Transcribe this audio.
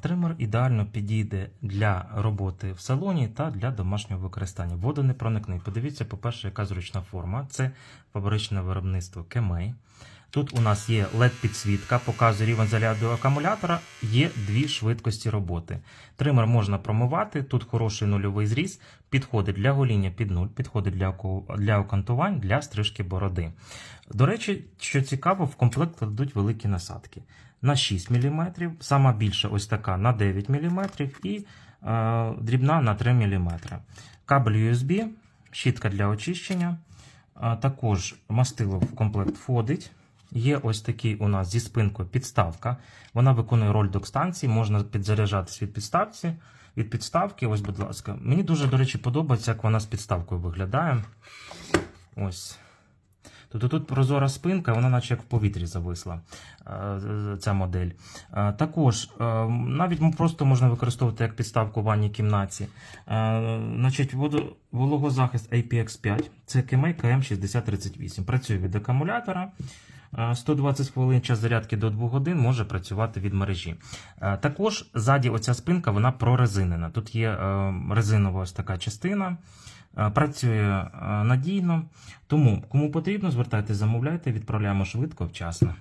Тример ідеально підійде для роботи в салоні та для домашнього використання. Водонепроникний. Подивіться, по-перше, яка зручна форма. Це фабричне виробництво Кемей. Тут у нас є LED-підсвітка, показує рівень заряду акумулятора, є дві швидкості роботи. Тример можна промивати, тут хороший нульовий зріз, підходить для гоління під нуль, підходить для, для окантувань, для стрижки бороди. До речі, що цікаво, в комплект кладуть великі насадки на 6 мм, сама більша ось така на 9 мм і е, дрібна на 3 мм. Кабель USB, щітка для очищення. А також мастило в комплект входить. Є ось такий у нас зі спинкою підставка. Вона виконує роль док-станції, можна підзаряджатись від підставці. Від підставки, ось, будь ласка. Мені дуже, до речі, подобається, як вона з підставкою виглядає. Ось. Тобто тут прозора спинка, вона наче як в повітрі зависла, е, ця модель. Е, Також е, навіть просто можна використовувати як підставку в ванній кімнаті. Значить, вологозахист IPX5, це KMI KM6038. Працює від акумулятора. Е, 120 хвилин час зарядки до 2 годин може працювати від мережі. Також ззаді оця спинка вона прорезинена. Тут є е, резинова ось така частина. Працює е, надійно. Тому, кому потрібно, звертайтеся, замовляйте, відправляємо швидко, вчасно.